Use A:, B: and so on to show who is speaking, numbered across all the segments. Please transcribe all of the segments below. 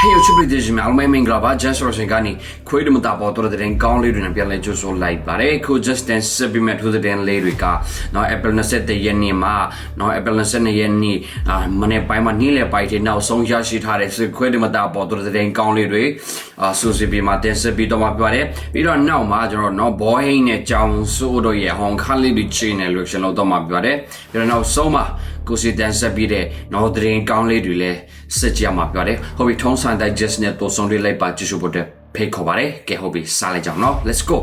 A: Hey ချစ်ပရိသတ်ရှင်များအားလုံးပဲမင်္ဂလာပါ Just Roshan ကနေခွေးတမတာပေါ်တော့တဲ့ကောင်းလေးတွေနဲ့ပြန်လဲကြိုဆိုလိုက်ပါတယ်ခု Just Dance စပီမက်ထူတဲ့လေးတွေကနော် Apple 20ရက်နေ့မှာနော် Apple 22ရက်နေ့အာမနေ့ပိုင်းမှာနေ့လယ်ပိုင်းထိနောက်ဆုံးရရှိထားတဲ့ခွေးတမတာပေါ်တော့တဲ့ကောင်းလေးတွေအာစူစီပီမှာတင်ဆက်ပြီးတော့မှာပြပါတယ်ပြီးတော့နောက်မှာကျွန်တော်နော်ဘောဟိန်းနဲ့ကြောင်စိုးတို့ရဲ့ဟောင်ခါလေးတွေချိန်နေလို့ရှင်လို့တော့မှာပြပါတယ်ပြီးတော့နောက်ဆုံးမှာကိုစီတန်ဆက်ပြီးတဲ့နော်တရင်ကောင်းလေးတွေလည်း စစ်ကြမှာပြောတယ်ဟိုဘီထုံးဆိုင် digest နဲ့တိုးဆုံးတွေလိုက်ပါကြည့်ရှုဖို့တဲ့ဖိတ်ခေါ်ပါတယ်ကဲဟိုဘီစားလိုက်ကြအောင်နော် let's go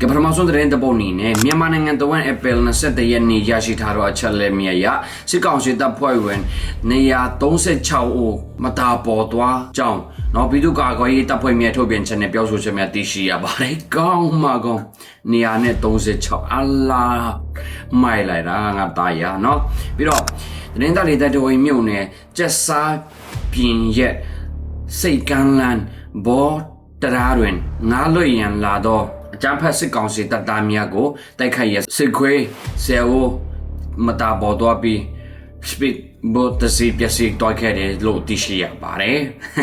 A: ကပထမဆုံးတရင်တပုတ်နေနဲ့မြန်မာနိုင်ငံတဝန် Apple 21ရက်နေ့ရရှိထားတော့အချက်လက်မြတ်ရစစ်ကောင်စီတပ်ဖွဲ့ဝင်136ဦးမတာပေါ်သွားကြောင်း နော်ပြည်သူ့ကာကွယ်ရေးတပ်ဖွဲ့များထုတ်ပြန်ချက်နဲ့ပြောဆိုချက်များသိရှိရပါတယ်။ကောင်းမှကောင်းနေရာနဲ့36အလာမိုက်လိုက်တာငါတာယာနော်ပြီးတော့တင်းတာလေးတက်တော်ရင်မြို့နယ်ကျက်စားပြင်ရက်စိတ်ကန်းလန်ဘောတရားတွင်ငါလွတ်ရန်လာတော့အကြမ်းဖက်စစ်ကောင်စီတပ်သားများကိုတိုက်ခိုက်ရစစ်ခွေးဆယ်ဦးမတာပေါ်သွားပြီး speed ဘတ်တစီပျက်စီးတော့ခဲ့တယ်လို့သိရှိရပါတယ်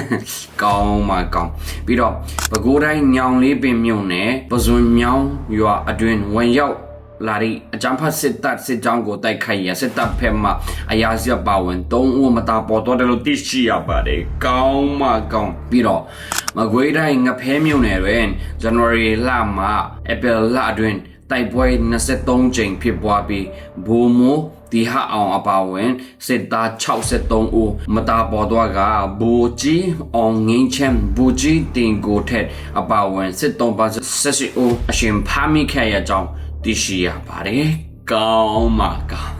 A: ။ကောင်းမှကောင်းပြီးတော့ပဲခူးတိုင်းညောင်လေးပင်မြုံနဲ့ပဇွန်မြောင်ရွာအတွင်ဝင်ရောက်လာရီအကြမ်းဖက်စစ်တပ်စစ်ကြောင်းကိုတိုက်ခိုက်ရစစ်တပ်ဖက်မှအရာစီပါဝင်၃ဦးမတာပေါ်တော့တယ်လို့သိရှိရပါတယ်။ကောင်းမှကောင်းပြီးတော့မကွေးတိုင်းငဖဲမြုံနယ်တွင် January လမှ April လအတွင် တိုက်ပွဲ23ကြိမ်ဖြစ်ပွားပြီးဘူမို ဒီဟာအောင်အပါဝင်စစ်သား63ဦးမတာပေါ်တော့ကဘူကြီးအောင်ငင်းချမ်းဘူကြီးတင်ကိုထက်အပါဝင်စစ်တုံးပါဆက်ရှိဦးအရှင်ဖာမိခဲ့ရကြောင်းသိရှိရပါတယ် ကောင်းမှာကောင်း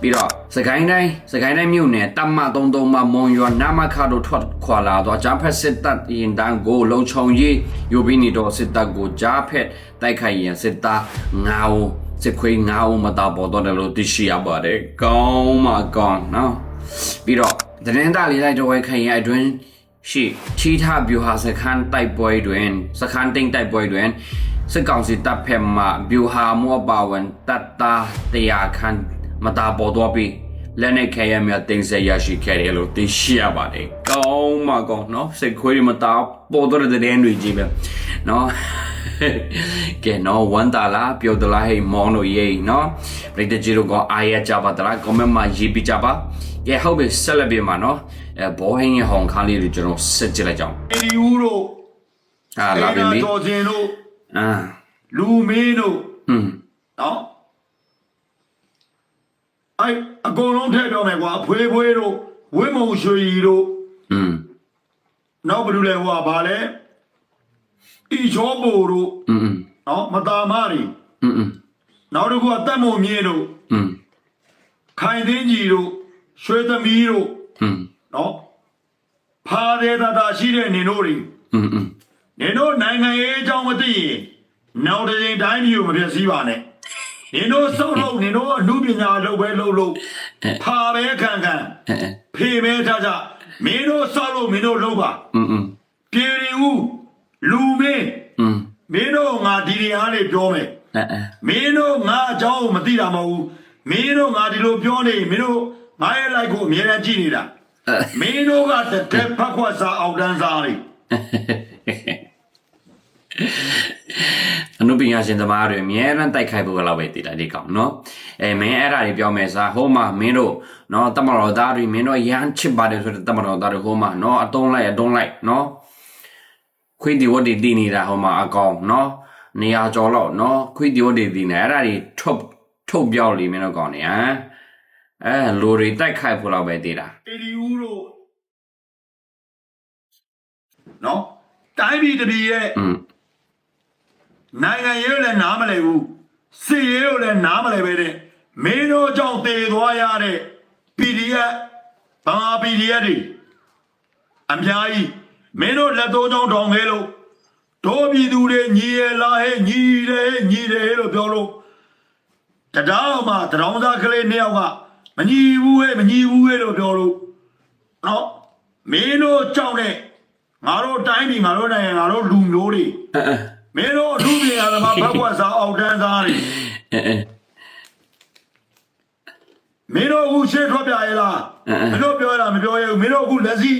A: ပြီးတော့စကိုင်းတိုင်းစကိုင်းတိုင်းမြို့နယ်တမ္မ33မှာမွန်ရွာနာမခါတို့ထွက်ခွာလာတော့ဂျာဖက်စစ်တပ်ရင်တန်းကိုလုံခြုံရေးယူပြီးနေတော့စစ်တပ်ကိုဂျာဖက်တိုက်ခိုက်ရင်စစ်သား9ဦးစစ်ခွေး9ဦးမတာပေါ်တော့တယ်လို့သိရှိရပါတယ်ကောင်းမှာကောင်းနော်ပြီးတော့သတင်းသားလေးလိုက်တော့ဝဲခိုင်ရအတွင်းရှိချီထဗျူဟာစခန်းတိုက်ပွဲတွင်စခန်းတိန်တိုက်ပွဲတွင် စစ်ကောင်စီတပ်ဖက်မှဗျူဟာမောပါဝင်တပ်သားတရားခန့်မတာပေါ်တော့ပြီးလက်နဲ့ခဲရမြတင်ဆက်ရရှိခဲ့တယ်လို့သိရှိရပါတယ်။ကောင်းမှာကောင်းနော်စိတ်ခွေးမတာပေါ်တော့တဲ့တဲ့တွေကြီးပဲနော်ကဲနော်ဝန်တာလာပြောတလားဟေးမောင်တို့ရေးနော်ပရိသတ်ကြီးတို့ကအားရကြပါတလား comment မှာရေးပြကြပါကဲဟုတ်ပြီဆက်လက်ပြမှာနော်အဲဘောဟင်းရဲ့ဟောင်ခါလေးတွေကျွန်တော်ဆက်ကြည့်လိုက်ကြအောင်
B: အီဦးတို့
A: အာလာပြီမီ
B: တော်စင်တို့
A: အာ
B: လူမင်းတို့
A: ဟွန်း
B: နော်အဲအကုန်လုံးထည့်ပြောမယ်ကွာအဖွေးဖွေးတို့ဝင်းမုံရွှေရီတို့
A: ဟွန်း
B: နောက်ဘယ်လိုလဲဟိုကဗာလဲအီချောဘိုတို့
A: ဟွန်း
B: နော်မတာမတွေ
A: ဟွန်းဟွန်း
B: နောက်တစ်ခုကတက်မုံမြင့်တို့
A: ဟွန်း
B: ခိုင်သိန်းကြီးတို့ရွှေသမီးတို့
A: ဟွန်း
B: နော်ဖာသေးတာတာရှိတဲ့နေတို့တွေ
A: ဟွန်းဟွန်း
B: နင်တို့နိုင်ငံရေးအကြောင်းမသိရင်နောက်တစ်ချိန်တိုင်းပြည်ကိုမပြည့်စည်ပါနဲ့နင်တို့စုပ်လို့နင်တို့အမှုပညာလုပ်ပဲလုပ်လို့ဖာပဲခံခံ
A: အဲအဲ
B: ဖေပဲကြကြမင်းတို့စောက်လို့မင်းတို့လုပ်ပါ
A: ဟွန်းဟွန်း
B: ပြေရီဦးလူမင်း
A: ဟွန်း
B: မင်းတို့ငါဒီနေရာလေးပြောမယ်
A: အဲအဲ
B: မင်းတို့ငါအကြောင်းကိုမသိတာမဟုတ်ဘူးမင်းတို့ငါဒီလိုပြောနေရင်မင်းတို့ငါရဲ့လိုက်ကိုအမြဲတမ်းကြည့်နေတာမင်းတို့ကတကယ်ဖက်ခွက်စားအောင်တန်းစားလေး
A: အနုပညာရှင်သမားတွေအများရန်တိုက်ခိုက်ဖို့ကလည်းပဲတည်တာဒီကောင်နော်အဲမင်းအဲ့ဒါတွေပြောမယ်စားဟိုမှာမင်းတို့နော်တမတော်သားတွေမင်းတို့ရမ်းချစ်ပါတယ်ဆိုတဲ့တမတော်သားတွေဟိုမှာနော်အတုံးလိုက်အတုံးလိုက်နော်ခွေးဒီဝတ်ဒီတည်နေတာဟိုမှာအကောင်နော်နေရာကျော်တော့နော်ခွေးဒီဝတ်ဒီတည်နေအဲ့ဒါတွေထုတ်ထုတ်ပြောက်လိမင်းတို့ကောင်နေဟမ်အဲလူတွေတိုက်ခိုက်ဖို့လည်းပဲတည်တာ
B: အေဒီဦးတို့နော်တိုင်းပြည်တစ်ပြည်ရဲ့
A: อืม
B: နိုင်ငံရေးကိုလည်းနားမလည်ဘူးစစ်ရေးကိုလည်းနားမလည်ပဲတဲ့မင်းတို့ကြောင့်တည်သွားရတဲ့ PDF ဘာ PDF တွေအများကြီးမင်းတို့လက်သုံးချောင်းထောင်ခဲလို့တို့ပြည်သူတွေညီရလားဟဲ့ညီတယ်ညီတယ်လို့ပြောလို့တတောင်မှတတောင်သားကလေးနှစ်ယောက်ကမညီဘူးဟဲ့မညီဘူးဟဲ့လို့ပြောလို့နော်မင်းတို့ကြောင့်နဲ့ငါတို့တိုင်းပြည်ငါတို့နိုင်ငံငါတို့လူမျိုးတွေ
A: အဲအဲ
B: မင်းတို့လူပြေအရမဘဘွားစာအောင်တန်း
A: သားနေ
B: မင်းတို့အခုရှေ့ထွက်ပြရလားမင်းတို့ပြောရမပြောရဘူးမင်းတို့အခုလက်စီ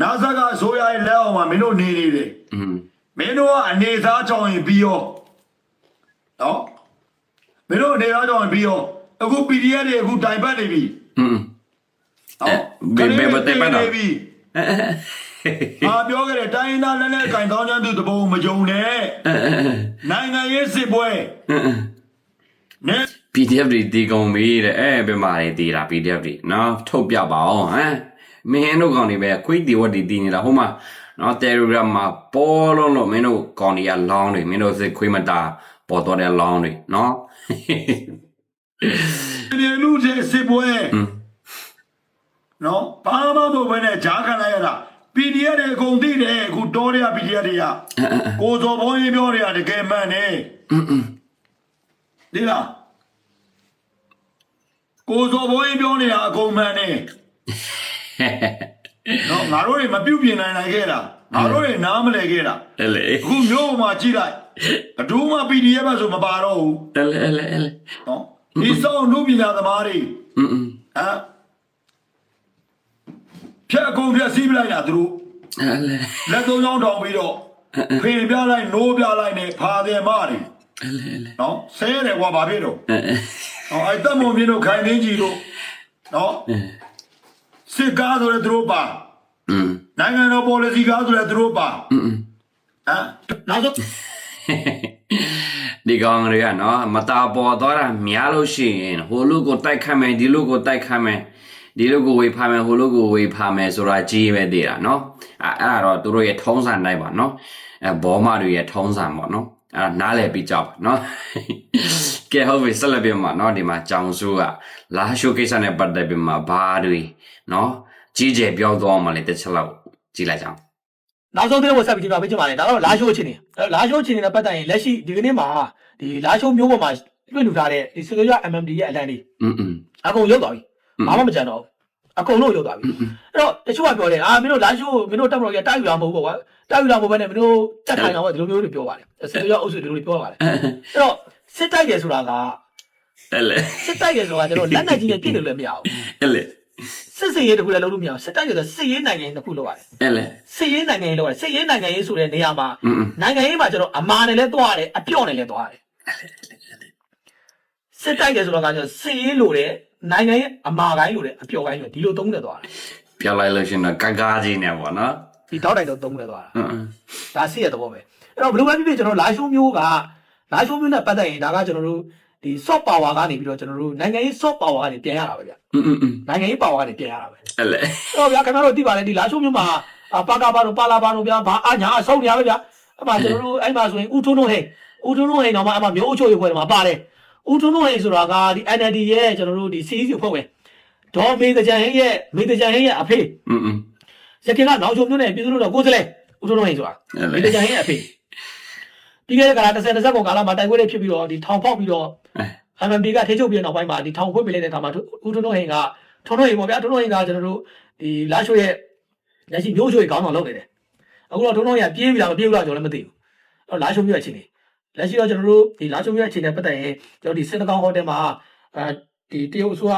B: နာဇာကဆိုရရဲ့လက်အောင်မှာမင်းတို့နေနေတယ်မင်းတို့ကအနေသားကြောင့်ရင်ပြီးရောနော်မင်းတို့အနေသားကြောင့်ရင်ပြီးရောအခု PDF တွေအခုတိုင်ပတ်နေပြီ
A: ဟု
B: တ်
A: ဘယ်ဘယ်ဘယ်တိုင်ပတ်
B: နေပြီ အာပြောခဲ့တယ်တိုင်းရင်းသားလက်နဲ့ကင်တောင်းချမ်းသူတပုံမကြုံနဲ့နိုင်ငံရေးစစ်ပွဲနဲ့
A: PDF တွေတီကုန်ပြီတဲ့အဲဘယ်မှာလဲတီတာ PDF တွေနော်ထုတ်ပြပါအောင်ဟမ်မင်းတို့ကောင်တွေပဲခွေးတီဝတ်တီတီနေတာဟိုမှာနော် Telegram မှာပေါ်လုံးလို့မင်းတို့ကောင်တွေကလောင်းတွေမင်းတို့စစ်ခွေးမတာပေါ်တော့တဲ့လောင်းတွေနော်
B: ပြည်လူတွေစစ်ပွဲ
A: อืม
B: နော်ဘာမှမဟုတ်ဘဲနဲ့ဂျားခံလိုက်ရတာ PDF တွေအကုန်သိတယ်အခုတော်ရ PDF တွေကကိုစော်ဘုန်းကြီးပြောတွေကတကယ်မှန်တယ်ဒီလားကိုစော်ဘုန်းကြီးပြောနေတာအကုန်မှန်တယ်နော်ငါတို့တွေမပြုတ်ပြင်နိုင်နိုင်ခဲ့တာငါတို့တွေနားမလည်ခဲ့တာ
A: အဲ့လေ
B: အခုမျိုးမှာကြည့်လိုက်ဘဒူးမှ PDF ပဲဆိုမပါတော့ဘူး
A: အဲ့လေအဲ့လေအဲ့လေ
B: နော်ဒီစောင်းလူပညာသမားတွေ
A: အင်းအင်း
B: ဟမ် ဖြတ်အကုန်ဖြတ်စီးပလိုက်တာသူတို့
A: လ
B: က်သုံးချောင်းတောင်ပြီးတော့ဖေပြလိုက်နိုးပြလိုက်နေဖာတယ်မတ
A: ယ်
B: နော်ဆဲတယ်ကွာဘာဖြစ်တော့နော်အဲ့တက်မုံမြင့်တို့ခိုင်သိန်းကြီးတို့နော်စစ်ကားဆိုလည်းသူတို့ပါနိုင်ငံတော် policy ကားဆိုလည်းသူတို့ပါဟမ်နောက်တော့
A: ဒီကောင်တွေကနော်မတာပေါ်သွားတာများလို့ရှိရင်ဟိုလူကိုတိုက်ခတ်မယ်ဒီလူကိုတိုက်ခတ်မယ် ဒီလူကိုဝေဖာမယ်ဟိုလူကိုဝေဖာမယ်ဆိုတာကြီးပဲသေးတာနော်အဲအဲ့ဒါတော့သူတို့ရဲ့ထုံးစံတိုင်းပါနော်အဲဘောမတွေရဲ့ထုံးစံပေါ့နော်အဲ့ဒါနားလည်ပြီးကြောက်ပါနော်ကဲဟုတ်ပြီဆက်လက်ပြမှာနော်ဒီမှာကြောင်စုကလာရှိုးကိစ္စနဲ့ပတ်သက်ပြီးမှာဘာတွေနော်ကြီးကျယ်ပြောသွားမှလည်းတစ်ချက်လောက်ကြည့်လိုက်ကြအောင်
C: နောက်ဆုံးသတင်းကိုဆက်ပြီးဒီမှာပြချင်ပါတယ်ဒါတော့လာရှိုးချင်းနေလာရှိုးချင်းနေနဲ့ပတ်သက်ရင်လက်ရှိဒီကနေ့မှာဒီလာရှိုးမျိုးပေါ်မှာလွှင့်လူထားတဲ့ဒီစေရ MMD ရဲ့အလံတွေ
A: อืมอืม
C: အကုန်ရုပ်သွားပြီ ဘာမှမကြံတော့အကုန်လုံးရုပ်သွားပြီအဲ့တော့တချို့ကပြောတယ်အာမင်းတို့လာရှိုးမင်းတို့တက်မလို့ရတိုက်ယူရမှာမဟုတ်ဘူးကွာတိုက်ယူရမှာမဟုတ်ဘဲနဲ့မင်းတို့တက်ထိုင်အောင်ပဲဒီလိုမျိုးတွေပြောပါတယ်ဆေးရောအုပ်စုဒီလိုတွေပြောပါတယ်အဲ့တော့စစ်တိုက်တယ်ဆိုတာက
A: အဲ့လေ
C: စစ်တိုက်ရဆိုတာကျွန်တော်လက်နက်ကြီးနဲ့ပြည့်လို့လည်းမရဘူး
A: အဲ့လေ
C: စစ်စင်ရေးတခုလည်းလုပ်လို့မရဘူးစစ်တိုက်ရဆိုစစ်ရေးနိုင်ငံရေးတခုလုပ်ရတယ်
A: အဲ့လေ
C: စစ်ရေးနိုင်ငံရေးလုပ်ရတယ်စစ်ရေးနိုင်ငံရေးဆိုတဲ့နေရာမှာနိုင်ငံရေးမှာကျွန်တော်အမာနဲ့လည်းသွားရတယ်အပြော့နဲ့လည်းသွားရတယ်စစ်တိုက်ရဆိုတော့ကကျွန်တော်စစ်ရေးလို့တယ် နိုင်ငံရေးအမားကိုင်းလိုတယ်အပြော့ကိုင်းလိုတယ်ဒီလိုသုံးတယ်သွားတယ်
A: ပြောလိုက်လို့ရှရင်တော့ကကားကြီးနေပေါ့နော်
C: ဒီတောက်တိုက်တော့သုံးတယ်သွားတာ
A: အင်းအင်း
C: ဒါစစ်ရဲ့သဘောပဲအဲ့တော့ဘယ်လိုပဲဖြစ်ဖြစ်ကျွန်တော်လာရှိုးမျိုးကလာရှိုးမျိုးနဲ့ပတ်သက်ရင်ဒါကကျွန်တော်တို့ဒီ soft power ကနေပြီးတော့ကျွန်တော်တို့နိုင်ငံရေး soft power ကနေပြန်ရတာပဲဗျ
A: အင်းအင်းအင်း
C: နိုင်ငံရေး power ကနေပြန်ရတာပဲ
A: အဲ့လေ
C: အဲ့တော့ဗျာခင်ဗျားတို့သိပါတယ်ဒီလာရှိုးမျိုးမှာအာပါကာပါတို့ပါလာပါတို့ဗျာဘာအညာအဆုံးနေရပဲဗျာအဲ့မှာကျွန်တော်တို့အဲ့မှာဆိုရင်ဥထုံးတို့ဟိန်ဥထုံးတို့ဟိန်တော့မှအဲ့မှာမျိုးအချို့ရွယ်မှာပါတယ် ဥထုံးတို့ဟိန်ဆိုတာကဒီ NLD ရဲ့ကျွန်တော်တို့ဒီ CEC ဖွဲ့ဝင်ဒေါ်မေတကြံဟင်းရဲ့မေတကြံဟင်းရဲ့အဖေ
A: အင်းအင်း
C: ရခင်ကနောက်ချုံမျိုးနဲ့ပြည်သူတို့တော့ကိုယ်စလဲဥထုံးတို့ဟိန်ဆိုတာ
A: အဲ့လေ
C: မေတကြံဟင်းရဲ့အဖေပြီးခဲ့တဲ့ကာလ30 20ပုံကာလမှာတိုက်ပွဲတွေဖြစ်ပြီးတော့ဒီထောင်ပေါက်ပြီးတော့ MMD ကထိချုပ်ပြီးတဲ့နောက်ပိုင်းမှာဒီထောင်ခွင့်ပေးလိုက်တဲ့အခါမှာဦးထွန်းထွန်းဟင်ကထွန်းထွန်းဟင်ပေါ့ဗျာထွန်းထွန်းဟင်ကကျွန်တော်တို့ဒီလာရှိုးရဲ့လက်ရှိမျိုးချိုးရဲ့ခေါင်းဆောင်လုပ်နေတယ်အခုတော့ထွန်းထွန်းဟင်ကပြေးပြီလားမပြေးဘူးလားကျွန်တော်လည်းမသိဘူးအဲ့တော့လာရှိုးမျိုးရဲ့အခြေအနေ လက်ရှိတော့ကျွန်တော်တို့ဒီလာရှိုးမျိုးရဲ့အခြေအနေပတ်သက်ရင်ကျွန်တော်ဒီစစ်တကောင်းဟိုတယ်မှာအဲဒီတရုတ်အစိုးရ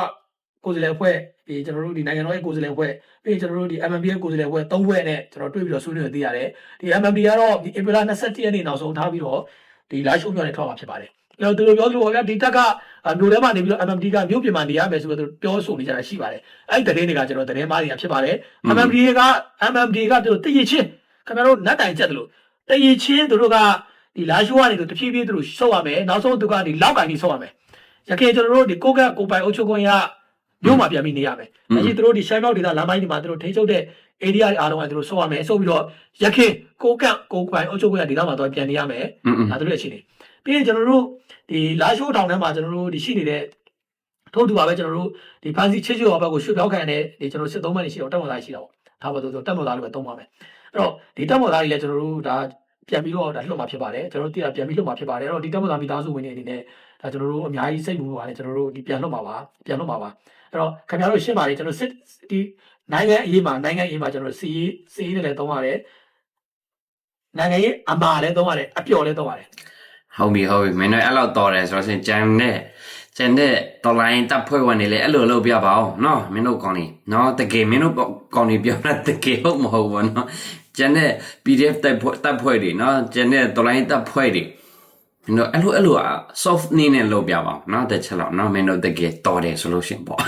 C: ကိုယ်စားလှယ်အဖွဲ့ဒီကျွန်တော်တို့ဒီနိုင်ငံတော်ရဲ့ကိုယ်စားလှယ်အဖွဲ့ပြီးရင်ကျွန်တော်တို့ဒီ MMD ရဲ့ကိုယ်စားလှယ်အဖွဲ့၃ဖွဲ့နဲ့ကျွန်တော်တွေ့ပြီးတော့ဆွေးနွေးနေသိရတယ်ဒီ MMD ကတော့ဒီ April 27ရက်နေ့နောက်ဆုံးထားပြီးတော့ဒီလာရှိုးမျိုးနဲ့ထောက်မှာဖြစ်ပါတယ်ကျွန်တော်တို့ပြောသလိုပါဗျာဒီတက်ကမြို့ထဲမှာနေပြီးတော့ MMD ကမြို့ပြင်မှာနေရမယ်ဆိုတော့ပြောဆိုနေကြတာရှိပါတယ်အဲ့ဒီတရင်တွေကကျွန်တော်တရင်မားတွေကဖြစ်ပါတယ် MMD က MMD ကသူတို့တည်ရချင်းခင်ဗျားတို့နတ်တိုင်ချက်တယ်လို့တည်ရချင်းသူတို့က ဒီလာရှိုးကနေသူတဖြည်းဖြည်းသူတို့ဆုတ်ရမယ်နောက်ဆုံးသူကဒီလောက်ကန်ကြီးဆုတ်ရမယ်ရခင်ကျွန်တော်တို့ဒီကိုကကိုပိုင်အုပ်ချုပ်ခွင့်ရမြို့မှာပြန်ပြီးနေရမယ်အဲဒီသူတို့ဒီရှိုင်းမောက်ဒေသလမ်းပိုင်းဒီမှာသူတို့ထိချုပ်တဲ့ area တွေအားလုံးကသူတို့ဆုတ်ရမယ်ဆုတ်ပြီးတော့ရခင်ကိုကကိုပိုင်အုပ်ချုပ်ခွင့်ရဒေသမှာတော့ပြန်နေရမယ်
A: အင်းအင်း
C: ဒါတို့ရဲ့အခြေအနေပြီးရင်ကျွန်တော်တို့ဒီလာရှိုးတောင်ထဲမှာကျွန်တော်တို့ဒီရှိနေတဲ့ထို့တူပါပဲကျွန်တော်တို့ဒီဖန်စီချစ်ချောဘက်ကိုရွှေ့ပြောင်းခံတဲ့ဒီကျွန်တော်စစ်သုံးမှတ်နေရှိတော့တက်မော်သားရှိတာပေါ့ဒါပါတော့တက်မော်သားလို့ပဲသုံးပါမယ်အဲ့တော့ဒီတက်မော်သားတွေလည်းကျွန်တော်တို့ဒါ ပြန်ပြီးတော့ဒါလွတ်မှာဖြစ်ပါတယ်ကျွန်တော်တို့တည်တာပြန်ပြီးလွတ်မှာဖြစ်ပါတယ်အဲ့တော့ဒီတက်မော်သားမိသားစုဝင်တွေအနေနဲ့ဒါကျွန်တော်တို့အများကြီးစိတ်ဝင်ပါတယ်ကျွန်တော်တို့ဒီပြန်လွတ်မှာပါပြန်လွတ်မှာပါအဲ့တော့ခင်ဗျားတို့ရှင်းပါတယ်ကျွန်တော်စစ်ဒီနိုင်ငံအရေးမှာနိုင်ငံအရေးမှာကျွန်တော်စီရေးစီရေးနဲ့လည်းသုံးရတယ်နိုင်ငံရေးအမှားလည်းသုံးရတယ်အပျော်လည်းသုံးရတယ်
A: ဟုတ်ပြီဟုတ်ပြီမင်းတို့အဲ့လောက်တော်တယ်ဆိုတော့ရှင်ကြံနဲ့ ကျန်တဲ့တလိုင်းတပ်ဖွဲ့ဝင်တွေလည်းအဲ့လိုလုပ်ပြပါအောင်နော်မင်းတို့ကောင်းနေနော်တကယ်မင်းတို့ကောင်းနေပြောတာတကယ်ဟုတ်မဟုတ်ဘူးနော်ကျန်တဲ့ PDF တပ်ဖွဲ့တပ်ဖွဲ့တွေနော်ကျန်တဲ့တလိုင်းတပ်ဖွဲ့တွေမင်းတို့အဲ့လိုအဲ့လို soft နည်းနဲ့လုပ်ပြပါအောင်နော်တချက်လောက်နော်မင်းတို့တကယ်တော်တယ်ဆိုလို့ရှင်ပေါ့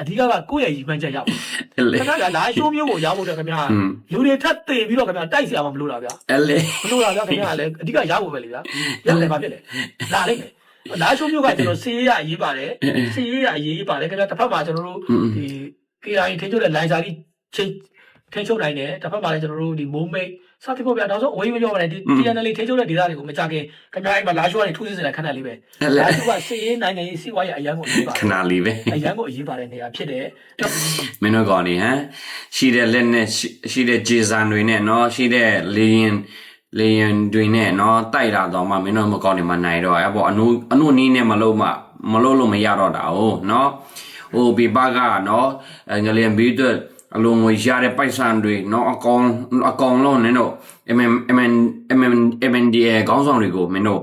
C: အဓိကကကိုယ့်ရဲ့ရည်မှန်းချက်ရ
A: ဖို့
C: ခင်ဗျားလာရှိုးမျိုးကိုရဖို့တော့ခင်ဗျားလူတွေထပ်တေပြီးတော့ခင်ဗျားတိုက်စရာမလိုတာဗျာ
A: အဲ့လေ
C: မလိုတာဗျာခင်ဗျားလည်းအဓိကရဖို့ပဲလေဗျာရတယ်ဘာဖြစ်လဲလာလိုက် လာရှိုးမျိုးကကျွန်တော်စီးရအရေးပါတယ်စီးရအရေးပါတယ်ခင်ဗျာတစ်ဖက်မှာကျွန်တော်တို့ဒီ KI ထိချုပ်တဲ့လိုင်စာကြီးချိန်ထိချုပ်နိုင်တယ်တစ်ဖက်မှာလည်းကျွန်တော်တို့ဒီမိုးမိတ်စသဖြင့်ပေါ့ဗျာနောက်ဆုံးအဝေးမပြောပါနဲ့ဒီ TNL ထိချုပ်တဲ့ဒေသတွေကိုမကြခင်ခင်ဗျာအဲ့မှာလာရှိုးကနေထိုးစစ်စင်တဲ့ခဏလေးပဲ
A: အဲ့လေ
C: လာရှိုးကစီးရင်နိုင်ငံရေးစီးပွားရေးအရန်ကိုရေးပါ
A: ခဏလေးပဲ
C: အရန်ကိုအရေးပါတဲ့နေရာဖြစ်တယ်
A: မင်းတို့ကောင်းနေဟမ်ရှိတဲ့လက်နဲ့ရှိရှိတဲ့ဂျေဇန်တွေနဲ့နော်ရှိတဲ့လေရင် လေရင်တွေနဲ့နော်တိုက်တာတော့မှမင်းတို့မကောင်းနေမှနိုင်တော့အဲ့ပေါ့အနုအနုနီးနဲ့မလုံးမမလုံးလို့မရတော့တာ哦နော်ဟိုပြပကနော်အငလျင်ဘီတော့အလုံးငွေရတဲ့ပိုက်ဆံတွေနော်အကောင်အကောင်လုံးနဲ့တော့ MM MM MM MNDA ခေါင်းဆောင်တွေကိုမင်းတို့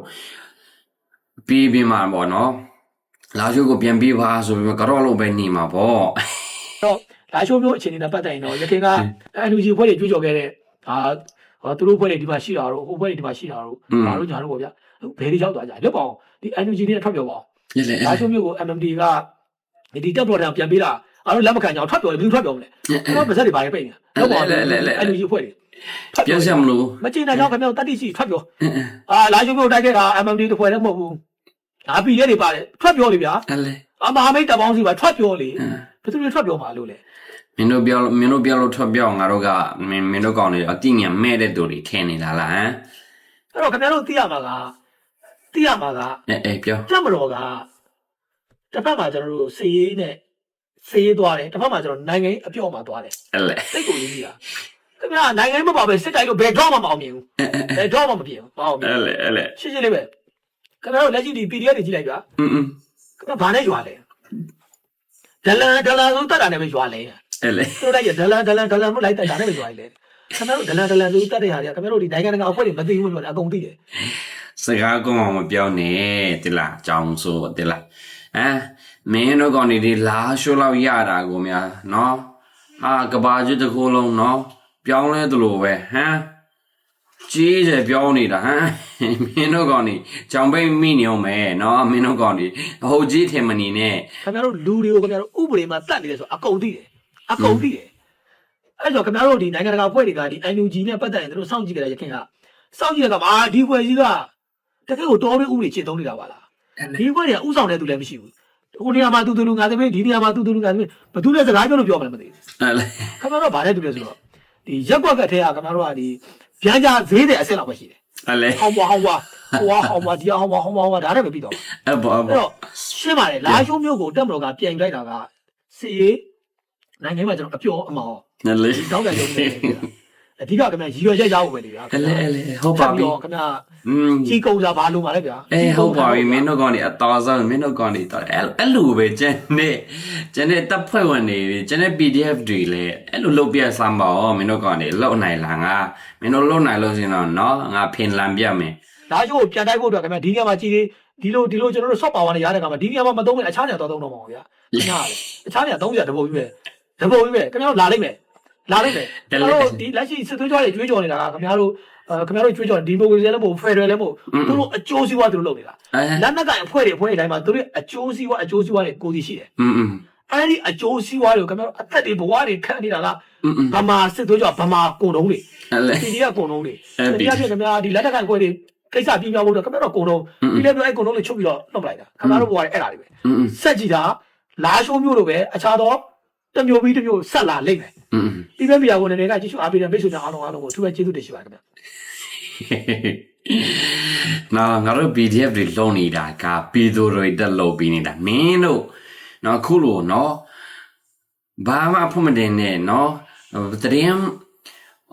A: ပြီးပြီးမှပေါ့နော်လာချိုးကိုပြန်ပြီးပါဆိုပြီးကတော့လို့ပဲနေမှာပေါ့
C: တော့လာရှိုးမျိုးအခြေအနေနဲ့ပတ်သက်ရင်တော့ရခင်က NUG ဖွဲ့တွေကြွေးကြော်ခဲ့တဲ့ဒါ ဟောသူတို့ဖွဲ့တွေဒီမှာရှိတာတော့ဟိုဖွဲ့တွေဒီမှာရှိတာတော့ဒါတို့ညာတို့ပေါ့ဗျာဘယ်တွေရောက်သွားကြလဲလက်ပေါ့ဒီ NUG နဲ့ထွက်ပြောပါအောင်
A: ရလေ
C: လာရှိုးမျိုးကို MMD ကဒီတက်ပေါ်တံပြန်ပေးတာအားလုံးလက်မခံကြအောင်ထွက်ပြောတယ်ဘယ်သူထွက်ပြောမလဲကျွန်တော်ပါဇက်တွေဘာတွေပိတ်နေတာလက်ပေါ့ NUG ဖွဲ့တွေ
A: ပြည့်စက်မလို့
C: မကျင်တဲ့ကြောင့်ခင်ဗျာတတိရှိထွက်ပြောအာလာရှိုးမျိုးတိုက်ခဲ့တာ MMD တစ်ဖွဲ့လည်းမဟုတ်ဘူးဒါပြည်ရဲတွေပါတယ်ထွက်ပြောလေဗျာ
A: အဲ့လေ
C: အမဟာမိတ်တပ်ပေါင်းစီပါထွက်ပြောလေဘယ်သူတွေထွက်ပြောမှာလို့လဲ
A: မင်းတို့ပြောမင်းတို့ပြောလို့ထွက်ပြောငါတို့ကမင်းမင်းတို့ကောင်းနေအတိညာမဲ့တဲ့တူတွေထင်နေတာလားဟမ်
C: အဲ့တော့ခင်ဗျားတို့သိရမှာကသိရမှာက
A: အဲအဲပြော
C: တက်မတော်ကတစ်ဖက်မှာကျွန်တော်တို့စီးရေးနဲ့စီးရေးသွားတယ်တစ်ဖက်မှာကျွန်တော်နိုင်ငံရေးအပြော့မှာသွားတယ်
A: အဲ့လေ
C: စိတ်ကိုရေးကြည့်တာခင်ဗျားနိုင်ငံရေးမပါပဲစစ်တိုက်လို့ဘယ်တော့မှမအောင်မြင်ဘူးဘယ်တော့မှမဖြစ်ဘူးမအောင်မြင်
A: အဲ့လေအဲ့လေ
C: ရှင်းရှင်းလေးပဲခင်ဗျားတို့လက်ရှိဒီ PDF တွေကြည့်လိုက်ကြ
A: อืม
C: ခင်ဗျားဘာနဲ့ရွာလဲဒလန်ဒလန်ဆိုတတ်တာနဲ့ပဲရွာလဲ
A: အဲ့လေ
C: တို့လိုက်ရဒလန်ဒလန်ဒလန်မလိုက်တတ်တာနဲ့ပဲရွာလဲခင်ဗျားတို့ဒလန်ဒလန်ဆိုတတ်တဲ့ဟာတွေကခင်ဗျားတို့ဒီနိုင်ငံတကာအဖွဲ့တွေမသိဘူးလို့ပြောတယ်အကုန်သိတယ်
A: စကားကောင်းအောင်မပြောနဲ့တိလားကြောင်ဆိုတိလားဟမ်မင်းတို့ကောင်းနေဒီလာရှိုးလောက်ရတာကိုများနော်ဟာကဘာကြီးတစ်ခုလုံးနော်ပြောင်းလဲသလိုပဲဟမ်ကြီးတယ်ပြောင်းနေတာဟမ်မင်းတို့ကောင်းနေကြောင်ပိတ်မိနေအောင်မယ်နော်မင်းတို့ကောင်းနေအဟုတ်ကြီးထင်မနေနဲ့
C: ခင်ဗျားတို့လူတွေကိုခင်ဗျားတို့ဥပဒေမှာတတ်နေတယ်ဆိုအကုန်သိတယ် အကုန်သိတယ်အဲ့တော့ခင်ဗျားတို့ဒီနိုင်ငံတကာအဖွဲ့တွေကဒီ NUG နဲ့ပတ်သက်ရင်တို့စောင့်ကြည့်ကြတယ်ရခင်ကစောင့်ကြည့်တဲ့ကမှာဒီဖွဲ့ကြီးကတကယ်ကိုတော်ပြီးဥပဒေချေသုံးနေတာပါလားဒီဖွဲ့တွေကဥဆောင်တဲ့သူလည်းမရှိဘူးဟိုနေရာမှာသူသူလူငါသမီးဒီနေရာမှာသူသူလူငါသမီးဘယ်သူနဲ့စကားပြောလို့ပြောမှလည်းမသိဘူး
A: အဲ့လေ
C: ခင်ဗျားတို့ကဘာနဲ့တူလဲဆိုတော့ဒီရက်ကွက်ကထဲကခင်ဗျားတို့ကဒီပြန်ကြဈေးတဲ့အဆင့်လောက်ပဲရှိတယ်
A: အဲ့လေ
C: ဟောင်းပွားဟောင်းပွားဟိုဟာဟောင်းပွားဒီဟာဟောင်းပွားဟောင်းပွားဟောင်းပွားဒါနဲ့ပဲပြီးတော့
A: အဲ့ဘောအဲ့
C: အဲ့
A: ဘော
C: တော့ရှင်းပါတယ်လာရှိုးမျိုးကိုတက်မတော်ကပြန်လိုက်တာကစီရေး နိုင်ငံမှာကျွန်တော်အပြောအမောင်
A: အဲ့လေ
C: ဒီတောင်းတယ်လုံးနေအဓိကကမြန်ရည်ရွယ်ချက်ရဖို့ပဲလေဗျာ
A: အဲ့လေအဲ့လေဟုတ်ပါပြီ
C: ခင်ဗျာ
A: อืม
C: ကြီးကုန်းစားဘာလို့ပါလဲဗျာ
A: အေးဟုတ်ပါပြီမင်းတို့ကောင်နေအတော်ဆုံးမင်းတို့ကောင်နေတော့အဲ့အဲ့လိုပဲကျန်နေကျန်တဲ့တပ်ဖွဲ့ဝင်တွေကျန်တဲ့ PDF တွေလည်းအဲ့လိုလုပ်ပြစမ်းပါဦးမင်းတို့ကောင်နေလုံနိုင်လားငါမင်းတို့လုံနိုင်လို့စင်တော့နော်ငါဖင်လန်ပြမယ်
C: လာရှိုးကိုပြန်တိုက်ဖို့အတွက်ခင်ဗျာဒီနေရာမှာကြီးဒီလိုဒီလိုကျွန်တော်တို့ soft power နဲ့ရတဲ့ကမှာဒီနေရာမှာမသုံးဘူးအခြားနေရာတော့သုံးတော့မှာပါဗျာခင်ဗျာလေအခြားနေရာသုံးကြတပုံကြီးပဲ တပုံကြီးပဲခင်ဗျားတို့လာလိုက်မယ်လာလိုက်မယ်ကျွန်တော်တို့ဒီလက်ရှိစစ်သွေးကြွားတွေကြွေးကြော်နေတာကခင်ဗျားတို့ခင်ဗျားတို့ကြွေးကြော်ဒီမိုကရေစီလည်းမဟုတ်ဖယ်ဒရယ်လည်းမဟုတ်သူတို့အကျိုးစီးပွားသူတို့လုပ်နေတာလက်နက်ကအဖွဲ့တွေအဖွဲ့တွေတိုင်းမှာသူတို့အကျိုးစီးပွားအကျိုးစီးပွားတွေကိုသိရှိတယ်အဲ့ဒီအကျိုးစီးပွားတွေကိုခင်ဗျားတို့အသက်တွေဘဝတွေခံနေတာလားဗမာစစ်သွေးကြွားဗမာကုန်တုံးတွေဒီဒီကကုန်တုံးတွေ
A: ဒီ
C: ကပြင်ခင်ဗျားဒီလက်နက်ကအဖွဲ့တွေကိစ္စပြင်းပြဖို့တော့ခင်ဗျားတို့ကုန်တုံးဒီလည်းပြောအဲ့ကုန်တုံးလေးချုပ်ပြီးတော့နှုတ်ပလိုက်တာခင်ဗျားတို့ဘဝတွေအဲ့ဒါတွေပဲဆက်ကြည့်တာလာရှိုးမျိုးလိုပဲအခြားသော တစ်မျိုးပြီးတစ်မျိုးဆက်လာလိမ့်မယ်
A: อืม
C: ဒီဘက်မီယာကိုနေနေကကြည့်ရှုအားပေးတဲ့မိတ်ဆွေများအားလုံးအားလုံးကိုသူပဲကျေးဇူးတင်ရှိပါခင်ဗျာ
A: နော်ငါတို့ PDF တွေလုံနေတာကပြည်သူတွေတက်လုံပြီးနေတာမင်းတို့နော်ခုလို့နော်ဘာမှဖုံးမတင်နဲ့နော်တရင်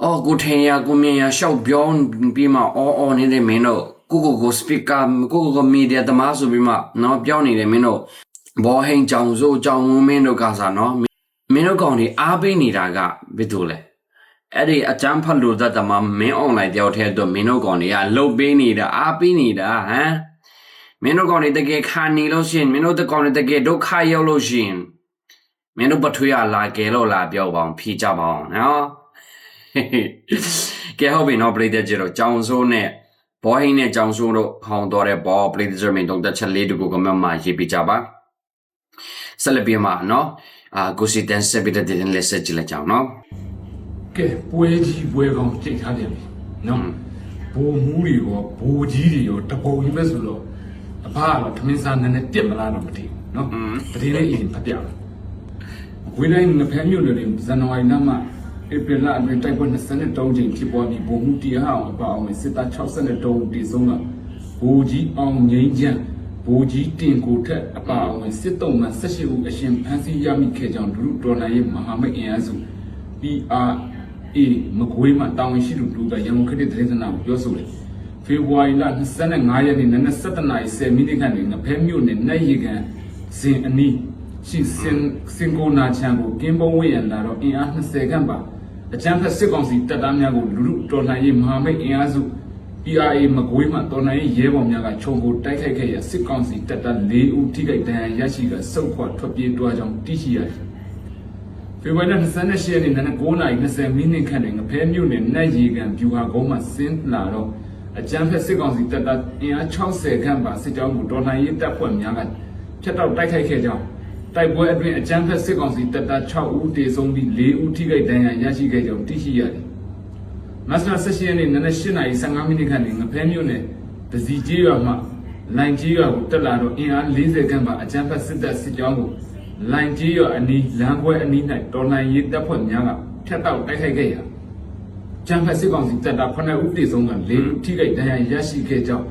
A: အော်ကိုထင်ရကိုမြင်ရရှောက်ပြောင်းပြီးမှအော်အော်နေတဲ့မင်းတို့ကိုကိုကိုစပီကာကိုကိုကိုမီဒီယာတမဆိုပြီးမှနော်ပြောင်းနေတယ်မင်းတို့ဘောဟိန်ကြောင်စိုးကြောင်ဝင်းမင်းတို့ကစားနော် မင်းတို့ကောင်တွေအားပေးနေတာကဘယ်သူလဲအဲ့ဒီအကျန်းဖတ်လို့တတ်တမမင်းအွန်လိုင်းတယောက်တည်းတော့မင်းတို့ကောင်တွေကလှုပ်ပေးနေတာအားပေးနေတာဟမ်မင်းတို့ကောင်တွေတကယ်ခါနေလို့ရှရင်မင်းတို့တကောင်တွေတကယ်ဒုက္ခရောက်လို့ရှရင်မင်းတို့ပထွေးရလာကဲလို့လာပြောပါအောင်ဖြေကြပါအောင်နော်ကဲဟုတ်ပြီနော်ပရိသတ်ကြီးတို့ကြောင်စိုးနဲ့ဘောဟင်းနဲ့ကြောင်စိုးတို့ခေါင်းတော်တဲ့ဘောပရိသတ်ကြီးမင်းတို့တစ်ချက်လေးတကူကမှမရေးပြကြပါဆက်လက်ပြီးမှနော် အာကိုစီတန်ဆက်ပြီးတဲ့တင်လက်ဆက်ကြည့်လိုက်ကြအောင်နော်
D: ကဲပွဲကြီးပွဲကောင်းကြိတ်ထားပြန်ပြီနော်ဘိုးမူးတွေရောဘိုးကြီးတွေရောတပုံကြီးပဲဆိုတော့အဖကတော့ထမင်းစားနည်းနည်းပြက်မလားတော့မသိဘူးနော်တတိလေးအရင်ဖတ်ပြမယ်ဝေးတိုင်းငဖဲမြို့နယ်တွင်ဇန်နဝါရီလမှဧပြီလအတွင်းတိုက်ပွဲ23ကြိမ်ဖြစ်ပွားပြီးဘိုးမူတရားအောင်အပါအဝင်စစ်သား63ဦးတည်ဆုံးကဘိုးကြီးအောင်ငိမ့်ချမ်း ဘိုးကြီးတင်ကိုထက်အပါအဝင်စစ်တုံးမှ18ဦးအရှင်ဖမ်းဆီးရမိခဲ့ကြောင်းဒုတော်နိုင်ရဲ့မဟာမိတ်အင်အားစု PR အေးမကွေးမှာတာဝန်ရှိသူတူကရန်ကုန်ခေတ်သတင်စနာကိုပြောဆိုတယ်ဖေဖော်ဝါရီလ25ရက်နေ့နနက်7:10နာရီ10မိနစ်ခန့်တွင်ငဖဲမြို့နယ်နတ်ရီကန်ဇင်အနီးရှိစင်စင်ကိုနာချံကိုကင်းပုံးဝေးရန်လာတော့အင်အား20ခန့်ပါအကြမ်းဖက်စစ်ကောင်စီတပ်သားများကိုလူလူတော်လှန်ရေးမဟာမိတ်အင်အားစု PRA မကွေးမှာတော်လှန်ရေးရဲဘော်များကခြုံကိုတိုက်ခိုက်ခဲ့ရစစ်ကောင်စီတပ်သား၄ဦးထိခိုက်ဒဏ်ရာရရှိကစုပ်ခွာထွက်ပြေးသွားကြောင်းသိရှိရတယ်ဖေဖော်ဝါရီလ28ရက်နေ့နနက်9:20မိနစ်ခန့်တွင်ငဖဲမြို့နယ်နတ်ရီကန်ဗျူဟာကုန်းမှဆင်းလာတော့အကြမ်းဖက်စစ်ကောင်စီတပ်သားအင်အား60ခန့်ပါစစ်ကြောင်းကိုတော်လှန်ရေးတပ်ဖွဲ့များကဖျက်တောက်တိုက်ခိုက်ခဲ့ကြောင်းတိုက်ပွဲအတွင်းအကြမ်းဖက်စစ်ကောင်စီတပ်သား6ဦးတေဆုံးပြီး4ဦးထိခိုက်ဒဏ်ရာရရှိခဲ့ကြောင်းသိရှိရတယ်။ မတ်လ18ရက်နေ့နနက်8:15မိနစ်ခန့်တွင်ငဖဲမြို့နယ်ဒစီကျေးရွာမှလိုင်ကျေးရွာကိုတက်လာတော့အင်အား40ခန့်ပါအကြမ်းဖက်စစ်တပ်စစ်ကြောင်းကိုလိုင်ကြီးရအနီးလမ်းခွဲအနီး၌တော်လှန်ရေးတပ်ဖွဲ့များကဖျက်တောက်တိုက်ခိုက်ခဲ့ရာကျန်းဖက်စစ်ကောင်စီတပ်သား9ဦးတေဆုံးက4ဦးထိခိုက်ဒဏ်ရာရရှိခဲ့ကြောင်း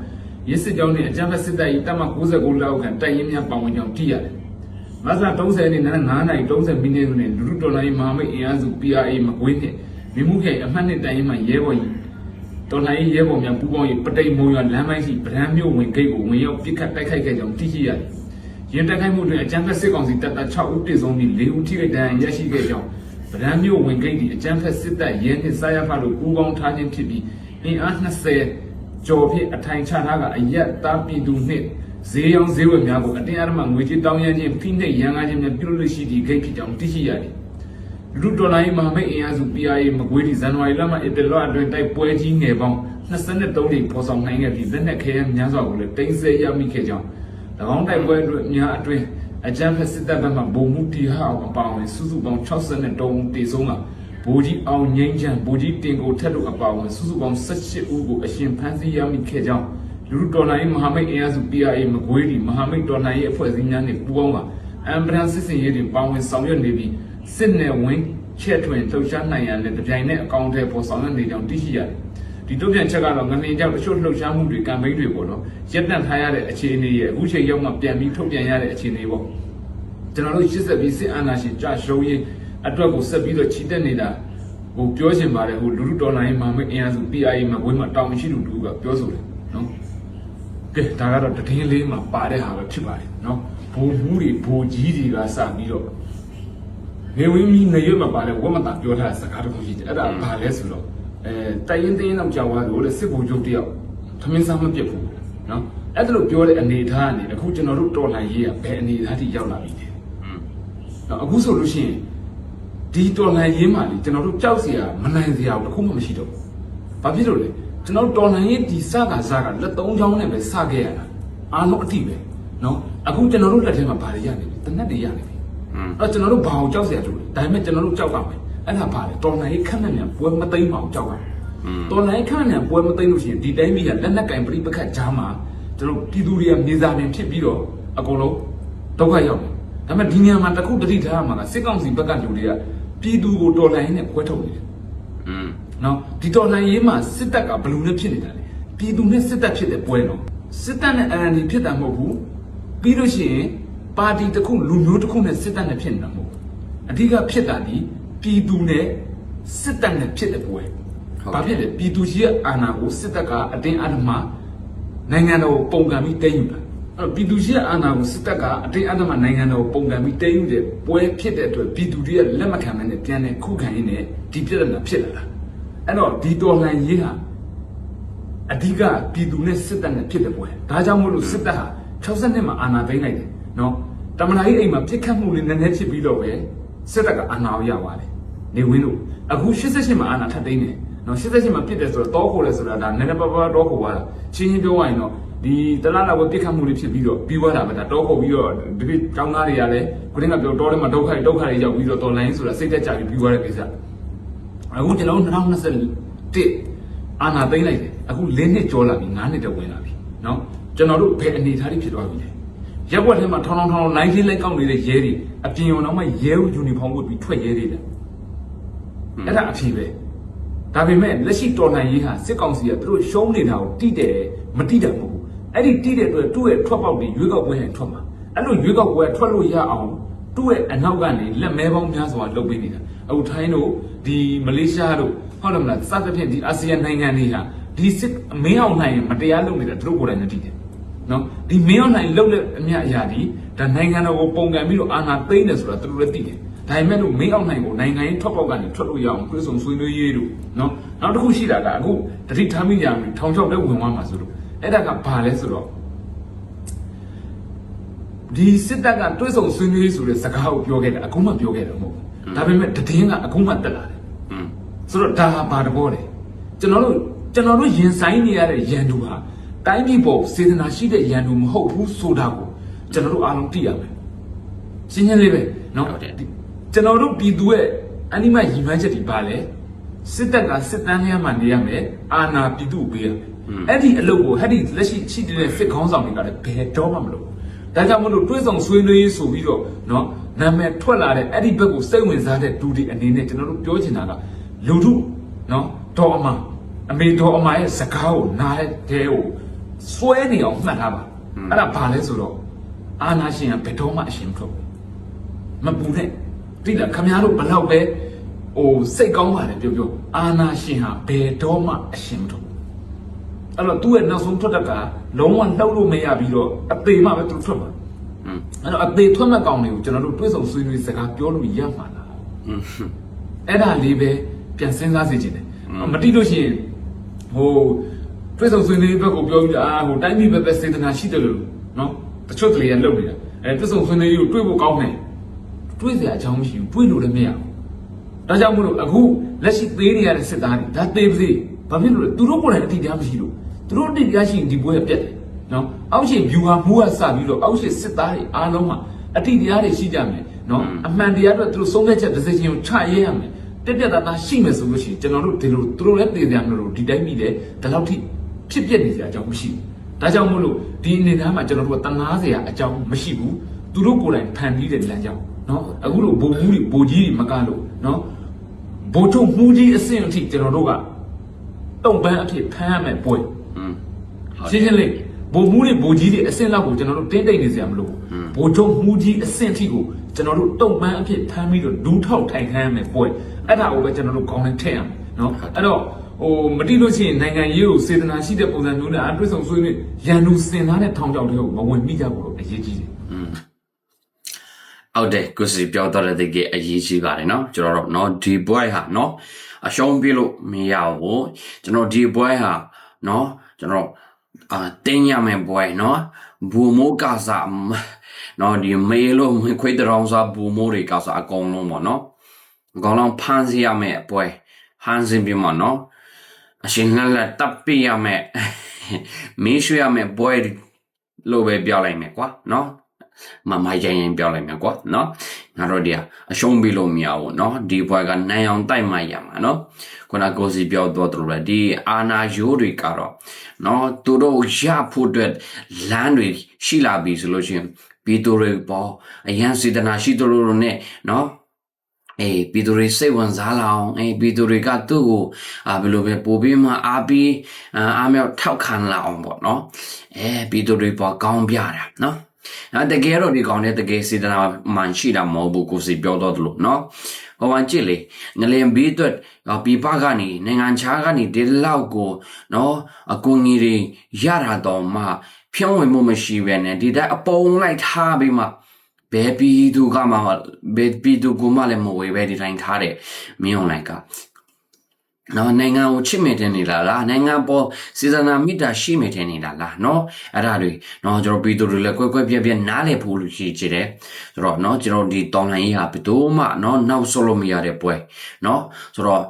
D: ရစ်စစ်ကြောင်းနှင့်အကြမ်းဖက်စစ်တပ်၏တပ်မ69လောက်ခန့်တိုက်ရင်များပါဝင်ကြောင်းသိရတယ်။မတ်လ30ရက်နေ့နနက်9:30မိနစ်တွင်လူလူတော်လှန်ရေးမဟာမိတ်အင်အားစု PRA မကွေးနှင့် မြမှုခေအမှတ်နှစ်တိုင်ရင်မှရဲဘော်ကြီးတော်လှန်ရေးရဲဘော်များပူးပေါင်း၍ပတိမ်မုံရွာလမ်းပိုင်းရှိဗရန်မြို့ဝင်ဂိတ်ကိုဝင်ရောက်ပစ်ခတ်တိုက်ခိုက်ခဲ့ကြောင်းသိရှိရတယ်။ရင်တက်ခိုက်မှုတွင်အကြမ်းဖက်စစ်ကောင်စီတပ်သား6ဦးပြည်ဆုံးပြီး4ဦးထိခိုက်ဒဏ်ရာရရှိခဲ့ကြောင်းဗဒန်းမြို့ဝင်ဂိတ်ဒီအကြမ်းဖက်စစ်တပ်ရဲနှင့်စာရဖတို့ပူးပေါင်းထားခြင်းဖြစ်ပြီးအင်အား20ကျော်ဖြင့်အထိုင်ချထားကအရက်သားပြည်သူနှင့်ဈေးရောင်းဈေးဝယ်များကိုအတင်းအဓမ္မငွေကြေးတောင်းရမ်းခြင်းဖိနှိပ်ရန်ကားခြင်းများပြုလုပ်လို့ရှိသည့်ဂိတ်ဖြစ်ကြောင်းသိရှိရသည် လူတော်လိုင်းမဟာမိတ်အင်အားစု PRA မကွေးဒီဇန်နဝါရီလမှဧပြီလအတွင်းတိုက်ပွဲကြီးငယ်ပေါင်း23ကြိမ်ပေါ်ဆောင်နိုင်ခဲ့ပြီးလက်နက်ခဲယမ်းများစွာကိုလည်းတင်ဆက်ရမိခဲ့ကြောင်း၎င်းတိုက်ပွဲအတွက်များအတွင်းအကြမ်းဖက်စစ်တပ်ဘက်မှဗိုလ်မှူးတီဟာအောင်အပါအဝင်စုစုပေါင်း63ဦးတေဆုံးကဗိုလ်ကြီးအောင်ငိမ့်ချန်ဗိုလ်ကြီးတင်ကိုထက်တို့အပါအဝင်စုစုပေါင်း18ဦးကိုအရှင်ဖမ်းဆီးရမိခဲ့ကြောင်းလူလူတော်လိုင်းမဟာမိတ်အင်အားစု PRA မကွေးဒီမဟာမိတ်တော်လိုင်းရဲ့အဖွဲ့အစည်းများနဲ့ပူးပေါင်းကအမ်ဘရန်စစ်စင်ရေးတွင်ပါဝင်ဆောင်ရွက်နေပြီး စစ်နယ်ဝင်ချက်တွင်လှုပ်ရှားနိုင်ရန်လည်းတပြိုင်နက်အကောင့်ထဲပေါ်ဆောင်ရွက်နေကြောင်းသိရှိရတယ်။ဒီတုံ့ပြန်ချက်ကတော့ငလင်ကြောင့်တချို့လှုပ်ရှားမှုတွေကမ်ပိန်းတွေပေါ့နော်။ရပ်တန့်ထားရတဲ့အခြေအနေရဲ့အခုချိန်ရောက်မှပြန်ပြီးထုတ်ပြန်ရတဲ့အခြေအနေပေါ့။ကျွန်တော်တို့ရှစ်ဆက်ပြီးစစ်အာဏာရှင်ကြရှုံးရေးအတွက်ကိုဆက်ပြီးတော့ချီတက်နေတာဟိုပြောချင်ပါတယ်ဟိုလူလူတော်လိုင်းမှာမအင်အားစု PIA မှာဝင်းမှာတောင်းရှိသူတူကပြောဆိုတယ်နော်။ကဲဒါကတော့တည်င်းလေးမှာပါတဲ့ဟာပဲဖြစ်ပါတယ်နော်။ဘိုလ်မှုတွေဘိုလ်ကြီးတွေကစပြီးတော့ နေဝင်းမီနေရွတ်မှာပါလေဝတ်မတာပြောထားတဲ့စကားတစ်ခုရှိတယ်အဲ့ဒါဘာလဲဆိုတော့အဲတိုင်ရင်တင်းတော့ကြောက်သွားလို့လေစစ်ဘုံချုပ်တယောက်ထမင်းစားမပြတ်ဘူးနော်အဲ့ဒါလို့ပြောတဲ့အနေအထားကနေအခုကျွန်တော်တို့တော်လှန်ရေးကဘယ်အနေအထားထိရောက်လာပြီလဲနော်အခုဆိုလို့ရှိရင်ဒီတော်လှန်ရေးမှာလေကျွန်တော်တို့ကြောက်စရာမနိုင်စရာတခုမှမရှိတော့ဘူးဘာဖြစ်လို့လဲကျွန်တော်တို့တော်လှန်ရေးဒီစကားစကားလက်သုံးချောင်းနဲ့ပဲစခဲ့ရတာအားလုံးအတိပဲနော်အခုကျွန်တော်တို့လက်ထဲမှာဘာတွေရနေလဲတနက်တွေရနေပြီ အဲ့တော့ကျွန်တော်တို့ဘာအောင်ကြောက်เสียကြလို့လဲဒါပေမဲ့ကျွန်တော်တို့ကြောက်ပါမယ်အဲ့ဒါဘာလဲတော်နိုင်ခက်နဲ့မြန်ပွဲမသိမ်းမအောင်ကြောက်ပါတော်နိုင်ခက်နဲ့မြန်ပွဲမသိမ်းလို့ရှိရင်ဒီတိုင်းပြည်ကလက်နက်ကင်ပြိပခတ်ကြားမှာကျွန်တော်ပြည်သူတွေကမြေစာပင်ဖြစ်ပြီးတော့အကုန်လုံးဒုက္ခရောက်တယ်ဒါပေမဲ့ဒီနေရာမှာတစ်ခုတတိထားရမှာကစစ်ကောင်စီဘက်ကလူတွေကပြည်သူကိုတော်နိုင်နဲ့ခွဲထုတ်နေတယ်
A: อืม
D: နော်ဒီတော်လှန်ရေးမှာစစ်တပ်ကဘယ်လူနဲ့ဖြစ်နေတာလဲပြည်သူနဲ့စစ်တပ်ဖြစ်တဲ့ပွဲနော်စစ်တပ်နဲ့ NLD ဖြစ်တာမဟုတ်ဘူးပြီးလို့ရှိရင် ပါတီတစ်ခုလူမျိုးတစ်ခုနဲ့စစ်တပ်နဲ့ဖြစ်နေတာမဟုတ်ဘူးအဓိကဖြစ်တာဒီပြည်သူနဲ့စစ်တပ်နဲ့ဖြစ်တဲ့ပွဲဘာဖြစ်လဲပြည်သူရှိရဲ့အာဏာကိုစစ်တပ်ကအတင်းအဓမ္မနိုင်ငံတော်ကိုပုံကံပြီးတင်းယူတာအဲ့တော့ပြည်သူရှိရဲ့အာဏာကိုစစ်တပ်ကအတင်းအဓမ္မနိုင်ငံတော်ကိုပုံကံပြီးတင်းယူတဲ့ပွဲဖြစ်တဲ့အတွက်ပြည်သူတွေကလက်မခံနိုင်တဲ့ပြန်တဲ့ခုခံရင်းနဲ့ဒီပြဿနာဖြစ်လာတာအဲ့တော့ဒီတော်လှန်ရေးဟာအဓိကပြည်သူနဲ့စစ်တပ်နဲ့ဖြစ်တဲ့ပွဲဒါကြောင့်မို့လို့စစ်တပ်ဟာ60နှစ်မှာအာဏာသိမ်းလိုက်တယ်နော် တမနာကြီးအိမ်မှာပြစ်ခတ်မှုလေးနည်းနည်းဖြစ်ပြီးတော့ပဲစစ်တပ်ကအနာရပါတယ်နေဝင်းတို့အခု88မှာအနာထပ်သိမ်းတယ်နော်88မှာပြစ်တယ်ဆိုတော့တောခိုလဲဆိုတာဒါနည်းနည်းပါးပါးတောခိုပါလားချင်းချင်းပြောရရင်တော့ဒီတလားလောက်ပဲပြစ်ခတ်မှုလေးဖြစ်ပြီးတော့ပြီးွားတာပဲဒါတောခိုပြီးတော့ဒီပြတောင်းသားတွေကလည်းကိုရင်းကပြောတောထဲမှာဒုက္ခတွေဒုက္ခတွေရောက်ပြီးတော့တော်လိုင်းဆိုတာစိတ်သက်သာပြီးပြီးွားတဲ့ကိစ္စအခုကျွန်တော်2021အာနာသိမ်းလိုက်တယ်အခု၄နှစ်ကျော်လာပြီ9နှစ်တဝင်လာပြီနော်ကျွန်တော်တို့ဘယ်အနေထားတွေဖြစ်သွားပြီလဲ ရက်ွက်ထဲမှာထောင်းထောင်းထောင်းနိုင်ချင်းလိုက်ကောက်နေတဲ့ရဲတွေအပြင်ရုံတော့မှရဲဦးယူနီဖောင်းဝတ်ပြီးထွက်ရဲတွေတယ်အဲ့ဒါအဖြစ်ပဲဒါပေမဲ့လက်ရှိတော်လှန်ရေးဟာစစ်ကောင်စီကသူတို့ရှုံးနေတာကိုတိတယ်မတိတယ်မဟုတ်ဘူးအဲ့ဒီတိတဲ့အတွက်သူ့ရဲ့ထွက်ပေါက်တွေရွေးကောက်ပွဲဟန်ထွက်မှာအဲ့လိုရွေးကောက်ပွဲထွက်လို့ရအောင်သူ့ရဲ့အနောက်ကနေလက်မဲပေါင်းများစွာလုပ်ပေးနေတာအခုထိုင်းတို့ဒီမလေးရှားတို့ဟုတ်တယ်မလားစသဖြင့်ဒီအာဆီယံနိုင်ငံတွေဟာဒီစစ်မင်းအောင်နိုင်ရင်မတရားလုပ်နေတာသူတို့ကိုယ်တိုင်နဲ့တိတယ် နော်ဒီမင်းအောင်နိုင်လုပ်တဲ့အမြအရာဒီဒါနိုင်ငံတော်ကိုပုံကံပြီးတော့အာဏာသိမ်းတယ်ဆိုတာသူတို့လည်းသိတယ်ဒါပေမဲ့လို့မင်းအောင်နိုင်ကိုနိုင်ငံရေးထွက်ပေါက်ကနေထွက်လို့ရအောင်ပြေဆုံးဆွေးနွေးရေးတို့နော်နောက်တစ်ခုရှိတာကအခုတတိထားမိကြပြီထောင်ချောက်လည်းဝင်သွားမှာဆိုလို့အဲ့ဒါကဘာလဲဆိုတော့ဒီစစ်တပ်ကတွဲဆောင်ဆွေးနွေးရေးဆိုတဲ့စကားကိုပြောခဲ့တာအခုမှပြောခဲ့တာမဟုတ်ဘူးဒါပေမဲ့တည်င်းကအခုမှတက်လာတယ်
A: อืม
D: ဆိုတော့ဒါဟာဘာတဘောလဲကျွန်တော်တို့ကျွန်တော်တို့ရင်ဆိုင်နေရတဲ့ရန်သူဟာ တိုင်းပြည်ပေါ်စေတနာရှိတဲ့ရန်သူမဟုတ်ဘူးဆိုတာကိုကျွန်တော်တို့အားလုံးသိရမယ်ရှင်းရှင်းလေးပဲနော်ကျွန်တော်တို့ပြည်သူရဲ့အနိမရည်မှန်းချက်တွေပါလေစစ်တပ်ကစစ်တမ်းထဲမှာနေရမယ်အာဏာပြည်သူပေးရမယ်အဲ့ဒီအလုပ်ကိုဟဲ့ဒီလက်ရှိရှိတဲ့စစ်ခေါင်းဆောင်တွေကလည်းဘယ်တော့မှမလုပ်ဒါကြောင့်မလို့တွဲဆောင်ဆွေးနွေးဆိုပြီးတော့နော်နာမည်ထွက်လာတဲ့အဲ့ဒီဘက်ကိုစိတ်ဝင်စားတဲ့ဒူဒီအနေနဲ့ကျွန်တော်တို့ပြောချင်တာကလူထုနော်ဒေါ်အမအမေဒေါ်အမရဲ့စကားကိုနားတဲ့တဲကို ဆွဲနေအောင်မှတ်ထားပါအဲ့ဒါဘာလဲဆိုတော့အာနာရှင်ကဘယ်တော့မှအရှင်မထွက်ဘူးမပူနဲ့တိလားခမရတို့ဘလောက်ပဲဟိုစိတ်ကောင်းပါလေပြောပြောအာနာရှင်ဟာဘယ်တော့မှအရှင်မထွက်ဘူးအဲ့တော့သူ့ရဲ့နောက်ဆုံးထွက်တက်ကလုံးဝနှုတ်လို့မရပြီးတော့အသေးမှပဲသူထွက်မှာအဲ့တော့အသေးထွက်မဲ့ကောင်တွေကိုကျွန်တော်တို့တွေးဆုံဆွေးနွေးစကားပြောလို့ရမှာလားအဲ့ဒါလေးပဲပြန်စဉ်းစားစေချင်တယ်မတိလို့ရှိရင်ဟို ပြည့်စုံဆွေးနွေးဘက်ကိုပြောပြီးအာဟိုတိုင်းပြည်ဘက်ပဲစေတနာရှိတယ်လို့နော်တချို့ကလေးကလုပ်နေတာအဲပြည့်စုံဆွေးနွေးရေးကိုတွေးဖို့ကောင်းတယ်တွေးစရာအကြောင်းမရှိဘူးတွေးလို့လည်းမရဘူးဒါကြောင့်မို့လို့အခုလက်ရှိသေးနေရတဲ့စစ်သားတွေဒါသေးပါစေဘာဖြစ်လို့လဲသူတို့ကိုယ်တိုင်အတိတရားမရှိလို့သူတို့အတိတရားရှိရင်ဒီပွဲကပြတ်တယ်နော်အောက်ရှိ view ဟာမူးကစပြီးတော့အောက်ရှိစစ်သားတွေအားလုံးမှာအတိတရားတွေရှိကြမယ်နော်အမှန်တရားအတွက်သူတို့ဆုံးဖြတ်ချက်တစ်စိချင်းကိုချရဲရမယ်တက်ပြတ်သားသားရှိမယ်ဆိုလို့ရှိရင်ကျွန်တော်တို့ဒီလိုသူတို့လည်းတည်ကြမလို့ဒီတိုင်းပြည်လည်းဒီလောက်ထိ ဖြစ်ပျက်နေကြအကြောင်းမရှိဘူး။ဒါကြောင့်မို့လို့ဒီအနေအထားမှာကျွန်တော်တို့ကတနာစရာအကြောင်းမရှိဘူး။သူတို့ကိုယ်တိုင်ဖန်ပြီးတဲ့လမ်းကြောင်းနော်အခုလိုဘုံမှုတွေဘိုကြီးတွေမကလို့နော်ဘိုးချုပ်မှုကြီးအဆင့်အထိကျွန်တော်တို့ကတုံပန်းအဖြစ်ဖမ်းရမယ်ပွဲ
A: อืม
D: ရှင်းရှင်းလေးဘိုးမှုတွေဘိုကြီးတွေအဆင့်လောက်ကိုကျွန်တော်တို့တင်းတိတ်နေစရာမလိုဘူးဘိုးချုပ်မှုကြီးအဆင့်အထိကိုကျွန်တော်တို့တုံပန်းအဖြစ်ဖမ်းပြီးတော့ဒူးထောက်ထိုင်ခိုင်းရမယ်ပွဲအဲ့ဒါကိုပဲကျွန်တော်တို့ခေါင်းနဲ့ထည့်ရမယ်နော်အဲ့တော့ ဟိုမတိလို့ရှိရင်နိုင်ငံရေးကိုစေတနာရှိတဲ့ပုံစံမျိုးနဲ့အတွေ့ဆုံဆွေးနွေးရန်သူစင်သားတဲ့ထောင်ချောက်တွေကိုမဝင်မိကြဘူးလို့အရေးကြီးတယ်
A: ဟုတ်တယ်ကိုစီပြောတော့တဲ့တကယ်အရေးကြီးပါတယ်เนาะကျွန်တော်တို့เนาะဒီဘွဲဟာเนาะအရှုံးပြလို့မရဘူးကျွန်တော်ဒီဘွဲဟာเนาะကျွန်တော်အာတင်းရမယ်ဘွဲเนาะဘူမိုးကစားเนาะဒီမေလို့ခွေးတောင်စားဘူမိုးတွေကစားအကုန်လုံးပေါ့เนาะအကောင်လုံးဖမ်းစီရမယ်ဘွဲဟန်စင်ပြမเนาะ အရှင်ငှက်လက်တပ်ပြရမယ်မင်းရွှေရမယ်ဘွဲလို့ပဲပြောလိုက်မယ်ကွာနော်မမရိုင်းရိုင်းပြောလိုက်မယ်ကွာနော်ငါတို့ဒီအရှုံးပေးလို့မရဘူးနော်ဒီဘွဲကနိုင်အောင်တိုက်မှရမှာနော်ခုနကိုစီပြောတော့တို့လည်းဒီအာနာယိုးတွေကတော့နော်သူတို့ရဖို့အတွက်လမ်းတွေရှိလာပြီဆိုလို့ရှိရင်ဘီတိုတွေပေါ်အရန်စေတနာရှိသူတို့နဲ့နော် အေးပြည်သူတွေစိတ်ဝင်စားလာအောင်အေးပြည်သူတွေကသူ့ကိုအာဘယ်လိုပဲပို့ပြီးမှအားပြီးအာအားမြောက်ထောက်ခံလာအောင်ပေါ့နော်အဲပြည်သူတွေပေါ်ကောင်းပြတာနော်အဲ့တကယ်တော့ဒီကောင်နဲ့တကယ်စေတနာမှန်ရှိတာမဟုတ်ဘူးကိုစီပြောတော့တယ်လို့နော်ဟောဝန်ကြည့်လေငလင်ဘီအတွက်ပြပကနေနိုင်ငံခြားကနေဒီလောက်ကိုနော်အကူအညီတွေရတာတော့မှဖြောင်းဝင်မှုမရှိပဲနဲ့ဒီတဲ့အပုံလိုက်ထားပြီးမှ ဘယ်ပြည်သူကမှဘယ်ပြည်သူကမှလည်းမဝေပဲဒီတိုင်းထားတယ်မင်းအောင်လိုက်ကနော်နိုင်ငံကိုချစ်မိတယ်နေလားလားနိုင်ငံပေါ်စေတနာမေတ္တာရှိမိတယ်နေလားလားနော်အဲ့ဒါတွေနော်ကျွန်တော်ပြည်သူတွေလည်းကွဲကွဲပြဲပြဲနားလည်ဖို့လို့ရှိချင်တယ်ဆိုတော့နော်ကျွန်တော်ဒီတော်လိုင်းရေးဟာဘယ်တော့မှနော်နောက်ဆုတ်လို့မရတဲ့ပွဲနော်ဆိုတော့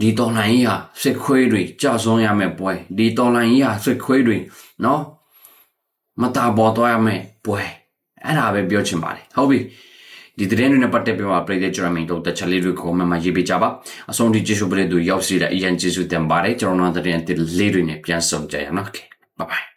A: ဒီတော်လိုင်းရေးဟာစစ်ခွေးတွေကြောက်ဆုံးရမယ့်ပွဲဒီတော်လိုင်းရေးဟာစစ်ခွေးတွေနော်မတာပေါ်တော့ရမယ့်ပွဲ အဲ့ဒါပဲပြောချင်ပါတယ်ဟုတ်ပြီဒီတဲ့တွေနဲ့ပတ်သက်ပြီးမှပြည်တဲ့ကျွန်တော်မင်းတို့တချလေးတွေကိုမှမရေးပေးကြပါအဆုံးထိကျေးဇူးပရိသတ်ရောက်စီတဲ့အရင်ကျေးဇူးတင်ပါတယ်ကျွန်တော်တို့တဲ့တဲ့လေးတွေနဲ့ပြန်ဆုံကြရအောင် okay bye bye